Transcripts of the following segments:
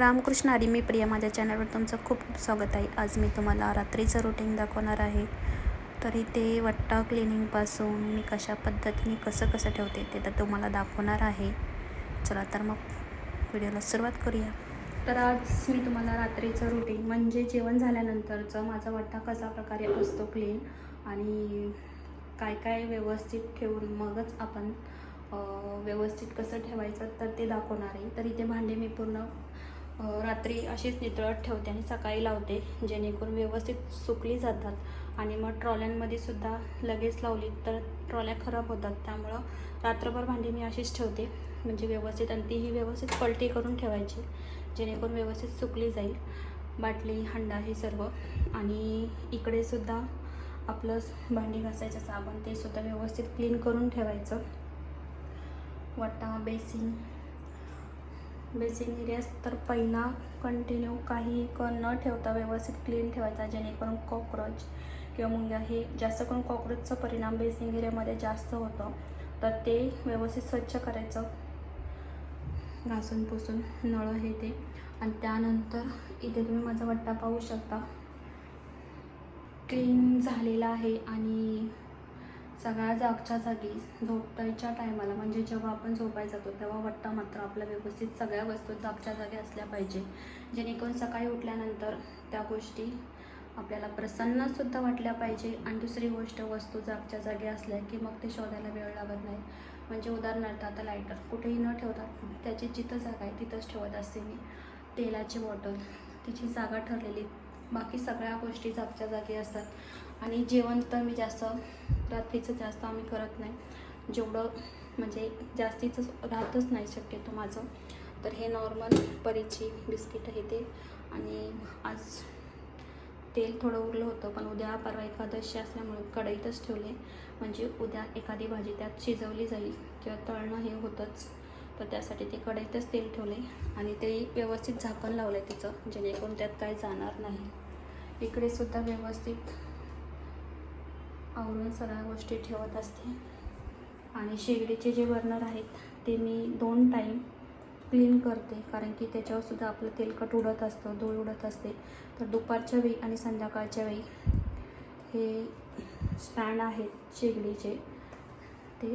रामकृष्ण हरी मी प्रिया माझ्या चॅनलवर तुमचं खूप खूप स्वागत आहे. आज मी तुम्हाला रात्रीचं रुटीन दाखवणार आहे. तर इथे वट्टा क्लिनिंगपासून मी कशा पद्धतीने कसं कसं ठेवते ते तर तुम्हाला दाखवणार आहे. चला तर मग व्हिडिओला सुरुवात करूया. तर आज मी तुम्हाला रात्रीचं रुटीन म्हणजे जेवण झाल्यानंतरचं माझा वट्टा कशा प्रकारे असतो क्लीन आणि काय काय व्यवस्थित ठेवून मगच आपण व्यवस्थित कसं ठेवायचं तर ते दाखवणार आहे. तर इथे भांडे मी पूर्ण रात्री अशीच नितळत ठेवते आणि सकाळी लावते जेणेकरून व्यवस्थित सुकली जातात. आणि मग ट्रॉल्यांमध्ये सुद्धा लगेच लावली तर ट्रॉल्या खराब होतात. त्यामुळं रात्रभर भांडी मी अशीच ठेवते. म्हणजे व्यवस्थित आणि तीही व्यवस्थित पलटी करून ठेवायची जेणेकरून व्यवस्थित सुकली जाईल. बाटली हंडा हे सर्व. आणि इकडे सुद्धा आपलं भांडी घासायचं साबण ते सुद्धा व्यवस्थित क्लीन करून ठेवायचं. वाटा बेसिन बेसिन एरियास तर पहिला कंटिन्यू काही क न ठेवता व्यवस्थित क्लीन ठेवायचा जेणेकरून कॉक्रोच किंवा मुंग्या हे जास्त करून कॉक्रोचचा परिणाम बेसिंग एरियामध्ये जास्त होतो. तर ते व्यवस्थित स्वच्छ करायचं. घासून पुसून नळ हे ते. आणि त्यानंतर इथे तुम्ही माझा वट्टा पाहू शकता. क्लीन झालेला आहे आणि सगळ्या जागच्या जागी झोपायच्या टायमाला म्हणजे जेव्हा आपण झोपायला जातो तेव्हा वट्टा मात्र आपल्या व्यवस्थित सगळ्या वस्तू जागच्या जागी असल्या पाहिजे. जेणेकरून सकाळी उठल्यानंतर त्या गोष्टी आपल्याला प्रसन्नसुद्धा वाटल्या पाहिजे. आणि दुसरी गोष्ट वस्तू जागच्या जागी असल्या की मग ते शोधायला वेळ लागत नाही. म्हणजे उदाहरणार्थ आता लायटर कुठेही न ठेवता त्याची जिथं जागा आहे तिथंच ठेवत असते मी. तेलाची बॉटल तिची जागा ठरलेली. बाकी सगळ्या गोष्टी जागच्या जागी असतात. आणि जेवण तर मी जास्त रात्रीचं जास्त आम्ही करत नाही. जेवढं म्हणजे जास्तीचं राहतच नाही शक्यतो माझं. तर हे नॉर्मल परीची बिस्किट हे ते. आणि आज तेल थोडं उरलं होतं पण उद्या परवा एकादशी असल्यामुळे कढईतच ठेवले. म्हणजे उद्या एखादी भाजी त्यात शिजवली जाईल किंवा तळणं हे होतंच. तर त्यासाठी ते कढईतच तेल ठेवले आणि ते व्यवस्थित झाकण लावलं आहे तिचं जेणेकरून त्यात काही जाणार नाही. इकडे सुद्धा व्यवस्थित आवरून सगळ्या गोष्टी ठेवत असते. आणि शेगडीचे जे बर्नर आहेत ते मी दोन टाईम क्लीन करते. कारण की त्याच्यावरसुद्धा आपलं तेलकट उडत असतं धूळ उडत असते. तर दुपारच्या वेळी आणि संध्याकाळच्या वेळी हे स्टँड आहेत शेगडीचे ते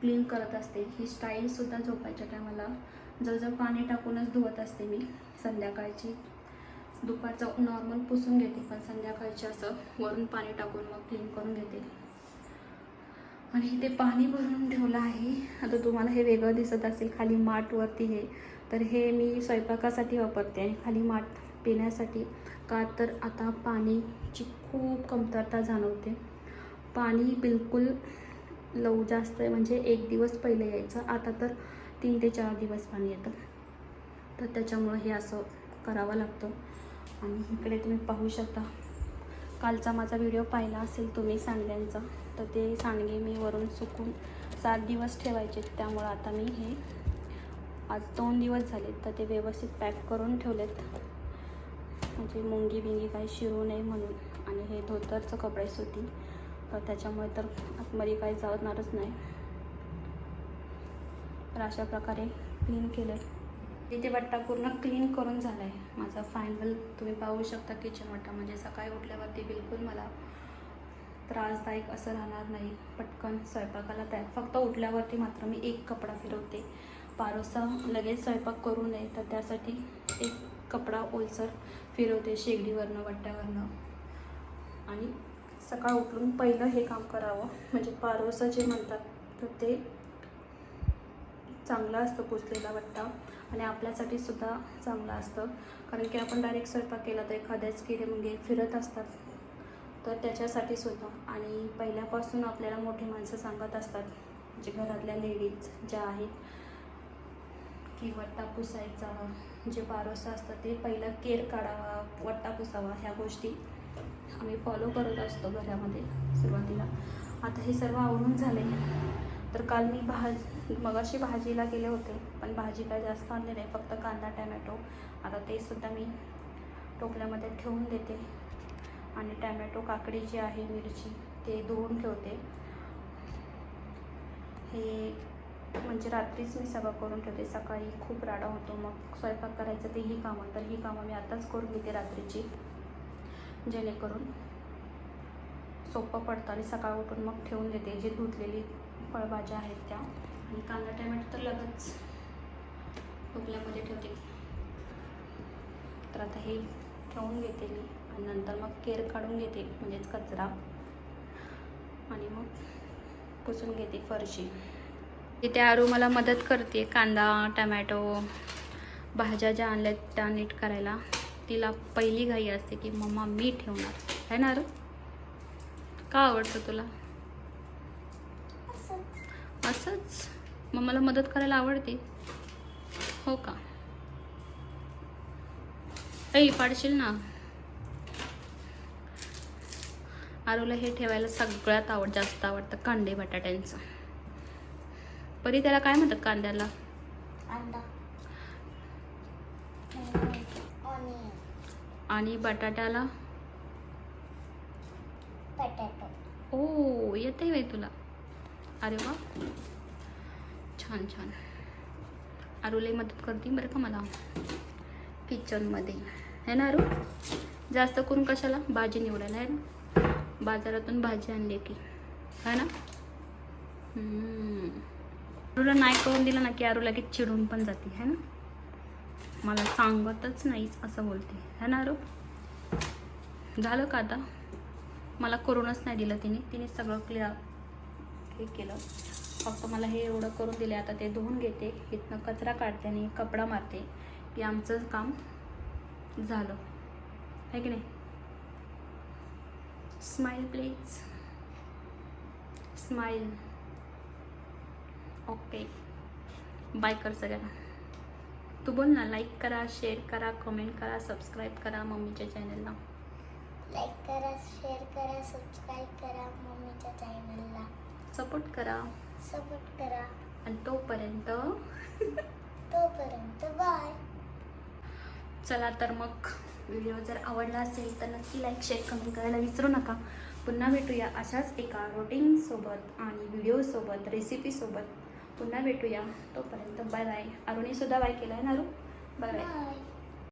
क्लीन करत असते. ही स्टाईलसुद्धा झोपायच्या टायमाला जवळजवळ पाणी टाकूनच धुवत असते मी संध्याकाळची. दुपारचं नॉर्मल पुसून घेते पण संध्याकाळचे असं वरून पाणी टाकून मग क्लीन करून घेते. आणि इथे पाणी भरून ठेवलं आहे. आता तुम्हाला हे वेगळं दिसत असेल खाली माठवरती हे. तर हे मी स्वयंपाकासाठी वापरते आणि खाली माठ पिण्यासाठी. का तर आता पाणीची खूप कमतरता जाणवते. पाणी बिलकुल लव जास्त आहे म्हणजे एक दिवस पहिले यायचं आता तर तीन ते चार दिवस पाणी येतं. तर त्याच्यामुळं हे असं करावं लागतं. आणि इकडे तुम्ही पाहू शकता. कालचा माझा व्हिडिओ पाहिला असेल तुम्ही सांडग्यांचा तर ते सांडगे मी वरून सुकून सात दिवस ठेवायचे त्यामुळं आता मी हे आज दोन दिवस झाले तर ते व्यवस्थित पॅक करून ठेवलेत. म्हणजे मुंगी बिंगी काही शिरू नये म्हणून. आणि हे धोतरचं कपडे सुती तर त्याच्यामुळे तर आतमध्ये काही जाणारच नाही. तर अशा प्रकारे क्लीन केलं इथे वट्टा पूर्ण क्लीन करून झाला आहे माझा फायनल तुम्ही पाहू शकता किचन वट्टा म्हणजे सकाळी उठल्यावरती बिलकुल मला त्रासदायक असं राहणार नाही. पटकन स्वयंपाकाला तयार. फक्त उठल्यावरती मात्र मी एक कपडा फिरवते. पारोसा लगेच स्वयंपाक करू नये तर त्यासाठी एक कपडा ओलसर फिरवते शेगडीवरनं वट्ट्यावरनं आणि सकाळ उठून पहिलं हे काम करावं. म्हणजे पारोसा जे म्हणतात तर ते चांगला असतो पुसलेला वट्टा आणि आपल्यासाठी सुद्धा चांगलं असतं. कारण की आपण डायरेक्ट स्वयंपाक केला तर एखाद्याच किडे मुंगे म्हणजे फिरत असतात. तर त्याच्यासाठी सुद्धा. आणि पहिल्यापासून आपल्याला मोठी माणसं सांगत असतात. जे घरातल्या लेडीज ज्या आहेत. की वट्टा पुसायचा जे बारोसं असतं ते पहिलं केर काढावा वट्टा पुसावा ह्या गोष्टी आम्ही फॉलो करत असतो घरामध्ये सुरुवातीला. आता हे सर्व आवडून झाले तर काल मी भाज मगाशी भाजीला गेले होते पण भाजी काय जास्त आणले नाही फक्त कांदा टॅमॅटो. आता ते सुद्धा मी टोपल्यामध्ये ठेवून देते. आणि टॅमॅटो काकडी जी आहे मिरची ते धुवून ठेवते. हे म्हणजे रात्रीच मी सगळं करून ठेवते. सकाळी खूप राडा होतो. मग स्वयंपाक करायचं ते ही कामं तर ही कामं मी आताच करून घेते रात्रीची जेणेकरून सोपं पडतं. आणि सकाळ उठून मग ठेवून देते जे धुतलेली फळभाज्या आहेत त्या. आणि कांदा टमॅटो तर लगेच टोपल्यामध्ये ठेवते. तर आता हे ठेवून घेते मी आणि नंतर मग केर काढून घेते म्हणजेच कचरा. आणि मग पुसून घेते फरशी. तिथे आरू मला मदत करते कांदा टमॅटो भाज्या ज्या आणल्या त्या नीट करायला. तिला पहिली घाई असते की मम्मा मी ठेवणार. आहे ना आरू? का आवडतं तुला? असंच? मग मला मदत करायला आवडते. हो का? ऐ पाडशील ना. आरूला हे ठेवायला सगळ्यात आवड जास्त आवडतं कांदे बटाट्यांचं. परी त्याला काय म्हणतात कांद्याला? आणि बटाट्याला? ओ येते तुला. अरे वा. छान छान. आरूला मदत करते बरं का मला? किचनमध्ये. है ना अरू? जास्त करून कशाला? भाजी निवडायला आहे ना? बाजारातून भाजी आणली की. है ना? हम्म. आरूला नाही करून दिलं ना की आरू लगेच चिडून पण जाते है ना? मला सांगतच नाहीच असं बोलते. है ना अरू? झालं का आता? मला करूनच नाही दिलं तिने. तिने सगळं क्लिअर हे केलं. फक्त मला हे एवढं करून दिले आता ते धुवून घेते. इथनं कचरा काढते आणि कपडा मारते. की आमचं काम झालं. आहे की नाही? Smile please smile okay bye कर सगळ्यांना. तू बोल ना लाईक करा शेअर करा कमेंट करा सबस्क्राईब करा मम्मीच्या चॅनलला लाईक करा शेअर करा सबस्क्राईब करा मम्मीच्या चॅनलला सपोर्ट करा. सपोर्ट करा. आणि तोपर्यंत तोपर्यंत बाय. चला तर मग व्हिडिओ जर आवडला असेल तर नक्की लाईक शेअर कमेंट करायला विसरू नका. पुन्हा भेटूया अशाच एका रोटींगसोबत आणि व्हिडिओसोबत रेसिपीसोबत पुन्हा भेटूया. तोपर्यंत बाय बाय अरुणीसुद्धा बाय केला आहे ना अरू? Bye bye bye